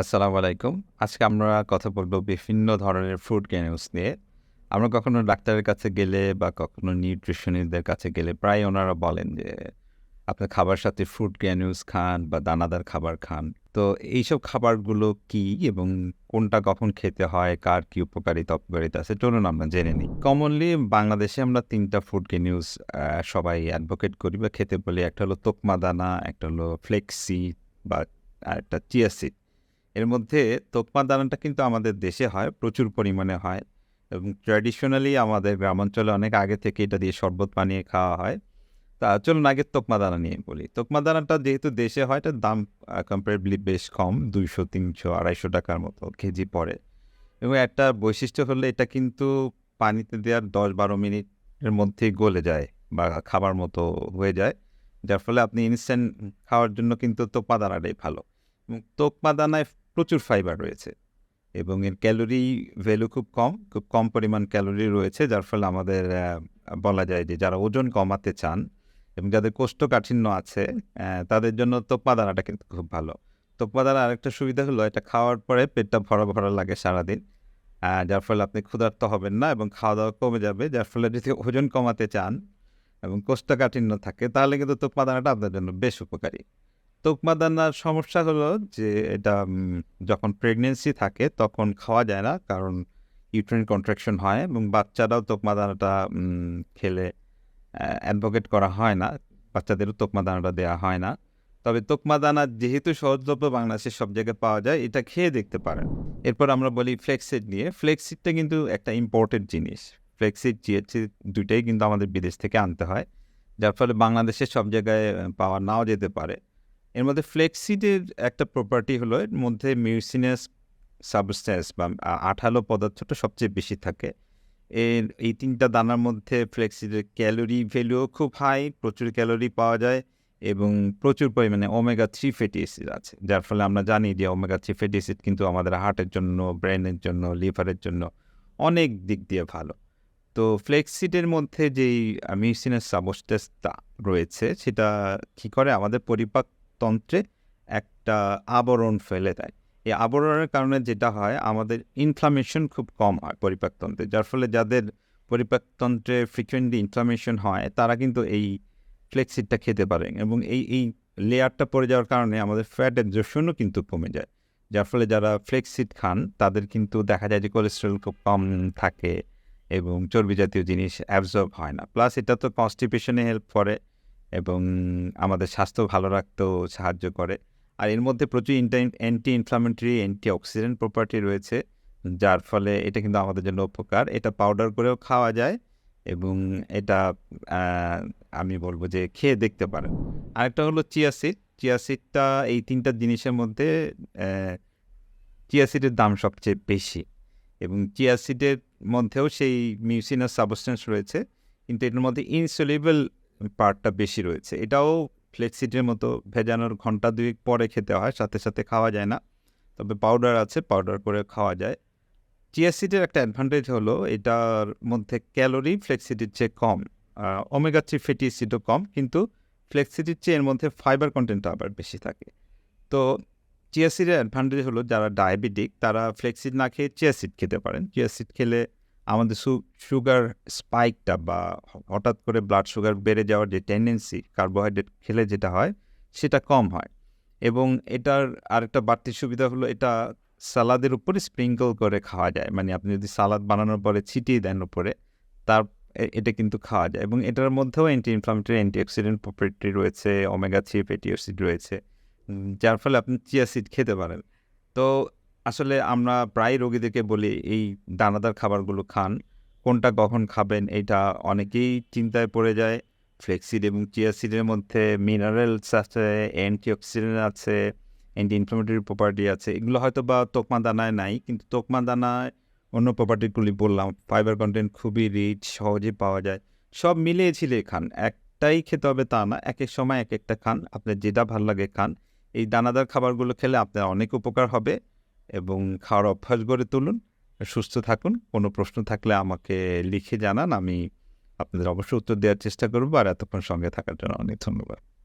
আসসালামু আলাইকুম। আজকে আমরা কথা বলব বিভিন্ন ধরনের ফ্রুট গ্যানিউস নিয়ে। আমরা কখনো ডাক্তারের কাছে গেলে বা কখনো নিউট্রিশনিস্টদের কাছে গেলে প্রায় ওনারা বলেন যে আপনার খাবার সাথে ফ্রুট গ্যানিউস খান বা দানাদার খাবার খান। তো এইসব খাবারগুলো কি এবং কোনটা কখন খেতে হয়, কার কি উপকারিতা, অপকারিতা আছে, চলুন আমরা জেনে নিই। কমনলি বাংলাদেশে আমরা তিনটা ফুড গ্যানিউস সবাই অ্যাডভোকেট করি বা খেতে বলি। একটা হলো তোকমা দানা, একটা হলো ফ্লেক্সি বা একটা চিয়াসিড এর মধ্যে তোকমা দানাটা কিন্তু আমাদের দেশে হয়, প্রচুর পরিমাণে হয় এবং ট্র্যাডিশনালি আমাদের গ্রামাঞ্চলে অনেক আগে থেকে এটা দিয়ে শরবত বানিয়ে খাওয়া হয়। তা চলুন আগে তোকমা দানা নিয়ে বলি। তোকমা দানাটা যেহেতু দেশে হয়, এটার দাম কম্পারেবলি বেশ কম, দুইশো, তিনশো, আড়াইশো টাকার মতো কেজি পড়ে এবং একটা বৈশিষ্ট্য হলে এটা কিন্তু পানিতে দেওয়ার দশ বারো মিনিটের মধ্যেই গলে যায় বা খাবার মতো হয়ে যায়। যার ফলে আপনি ইনস্ট্যান্ট খাওয়ার জন্য কিন্তু তোকমা দানাটাই ভালো। এবং তোকমা দানায় প্রচুর ফাইবার রয়েছে এবং এর ক্যালোরি ভ্যালু খুব কম খুব কম পরিমাণ ক্যালোরি রয়েছে, যার ফলে আমাদের বলা যায় যে যারা ওজন কমাতে চান এবং যাদের কোষ্ঠকাঠিন্য আছে তাদের জন্য তোকমা দানাটা কিন্তু খুব ভালো। তোকমা দানা আরেকটা সুবিধা হলো, এটা খাওয়ার পরে পেটটা ভরা ভরা লাগে সারাদিন যার ফলে আপনি ক্ষুধার্ত হবেন না এবং খাওয়া দাওয়া কমে যাবে, যার ফলে যদি ওজন কমাতে চান এবং কোষ্ঠকাঠিন্য থাকে, তাহলে কিন্তু তোকমা দানাটা আপনার জন্য বেশ উপকারী। তোকমা দানার সমস্যা হলো যে এটা যখন প্রেগনেন্সি থাকে তখন খাওয়া যায় না কারণ ইউট্রেন কন্ট্রাকশন হয় এবং বাচ্চারাও তোকমা দানাটা খেলে অ্যাডভোকেট করা হয় না। বাচ্চাদেরও তোকমা দানাটা দেওয়া হয় না। তবে তোকমা দানা যেহেতু সহজলভ্য বাংলাদেশের সব জায়গায় পাওয়া যায়, এটা খেয়ে দেখতে পারেন। এরপর আমরা বলি ফ্লেক্সিড নিয়ে। ফ্লেক্সিডটা কিন্তু একটা ইম্পোর্টেড জিনিস। ফ্লেক্সিড জিএসি দুইটাই কিন্তু আমাদের বিদেশ থেকে আনতে হয়। যার ফলে বাংলাদেশের সব জায়গায় পাওয়া নাও যেতে পারে। এর মধ্যে ফ্লেক্সিডের একটা প্রপার্টি হলো, এর মধ্যে মিউসিনাস সাবস্ট্যান্স বা আঠালো পদার্থটা সবচেয়ে বেশি থাকে। এর, এই তিনটা দানার মধ্যে ফ্লেক্সিডের ক্যালোরি ভ্যালুও খুব হাই প্রচুর ক্যালোরি পাওয়া যায় এবং প্রচুর পরিমাণে ওমেগা থ্রি ফ্যাটি অ্যাসিড আছে, যার ফলে আমরা জানি যে ওমেগা থ্রি ফ্যাটি অ্যাসিড কিন্তু আমাদের হার্টের জন্য ব্রেনের জন্য লিভারের জন্য অনেক দিক দিয়ে ভালো। তো ফ্লেক্সিডের মধ্যে যেই মিউসিনাস সাবস্টেসটা রয়েছে, সেটা কী করে? আমাদের পরিপাক তন্ত্রে একটা আবরণ ফেলে দেয়। এই আবরণের কারণে যেটা হয়, আমাদের ইনফ্লামেশন খুব কম হয় পরিপাকতন্ত্রে, যার ফলে যাদের পরিপাকতন্ত্রে ফ্রিকুয়েন্টলি ইনফ্লামেশন হয়, তারা কিন্তু এই ফ্লেক্সিডটা খেতে পারেন এবং এই এই লেয়ারটা পড়ে যাওয়ার কারণে আমাদের ফ্যাট অ্যাবজর্পশনও কিন্তু কমে যায়। যার ফলে যারা ফ্লেক্সিড খান, তাদের কিন্তু দেখা যায় যে কোলেস্ট্রল খুব কম থাকে এবং চর্বি জাতীয় জিনিস অ্যাবজর্ব হয় না। প্লাস এটা তো কনস্টিপেশনে হেল্প করে এবং আমাদের স্বাস্থ্য ভালো রাখতেও সাহায্য করে। আর এর মধ্যে প্রচুর anti inflammatory anti oxidant property রয়েছে, যার ফলে এটা কিন্তু আমাদের জন্য উপকার। এটা পাউডার করেও খাওয়া যায় এবং এটা আমি বলব যে খেয়ে দেখতে পারেন। আরেকটা হলো চিয়াসিড চিয়াসিডটা এই তিনটা জিনিসের মধ্যে চিয়াসিডের দাম সবচেয়ে বেশি এবং চিয়াসিডের মধ্যেও সেই মিউসিনাস সাবস্টেন্স রয়েছে। কিন্তু এটার মধ্যে ইনসলিবল পার্টটা বেশি রয়েছে। এটাও ফ্লেক্সিডের মতো ভেজানোর ঘণ্টা দুয়েক পরে খেতে হয়, সাথে সাথে খাওয়া যায় না। তবে পাউডার আছে পাউডার করে খাওয়া যায়। চিয়াসিডের একটা অ্যাডভান্টেজ হলো, এটার মধ্যে ক্যালোরি ফ্লেক্সিডির চেয়ে কম ওমেগা থ্রি ফ্যাটি অ্যাসিডও কম, কিন্তু ফ্লেক্সিডির চেয়ে এর মধ্যে ফাইবার কন্টেন্টটা আবার বেশি থাকে। তো চিয়াসিডের অ্যাডভান্টেজ হলো, যারা ডায়াবেটিক তারা ফ্লেক্সিড না খেয়ে চিয়াসিড খেতে পারেন। চিয়াসিড খেলে আমাদের সুগার স্পাইকটা বা হঠাৎ করে ব্লাড সুগার বেড়ে যাওয়ার যে টেন্ডেন্সি কার্বোহাইড্রেট খেলে যেটা হয়, সেটা কম হয়। এবং এটার আরেকটা বাড়তি সুবিধা হলো এটা সালাদের উপরে স্প্রিঙ্কল করে খাওয়া যায়। মানে আপনি যদি সালাদ বানানোর পরে ছিটিয়ে দেন উপরে, তার এটা কিন্তু খাওয়া যায়। এবং এটার মধ্যেও anti inflammatory anti oxidant property রয়েছে ওমেগা থ্রি ফ্যাটি অ্যাসিড রয়েছে। যার ফলে আপনি চিয়া সিড খেতে পারেন। তো আসলে আমরা প্রায় রোগীদেরকে বলি, এই দানাদার খাবারগুলো খান। কোনটা কখন খাবেন? এটা অনেকেই চিন্তায় পড়ে যায়। ফ্লেক্সিড এবং চিয়া সিডের মধ্যে মিনারেলস আছে অ্যান্টি অক্সিডেন্ট আছে অ্যান্টি ইনফ্লামেটরি প্রপার্টি আছে। এগুলো হয়তো বা তোকমা দানায় নাই, কিন্তু তোকমা দানায় অন্য প্রপার্টিগুলি বললাম, ফাইবার কন্টেন্ট খুবই রিচ, সহজেই পাওয়া যায়। সব মিলিয়ে ছিলে খান। একটাই খেতে হবে তা না এক এক সময় এক একটা খান। আপনার যেটা ভালো লাগে খান। এই দানাদার খাবারগুলো খেলে আপনার অনেক উপকার হবে। এবং খাওয়ার অভ্যাস গড়ে তুলুন, সুস্থ থাকুন। কোনো প্রশ্ন থাকলে আমাকে লিখে জানান, আমি আপনাদের অবশ্যই উত্তর দেওয়ার চেষ্টা করব। আর এতক্ষণ সঙ্গে থাকার জন্য অনেক ধন্যবাদ।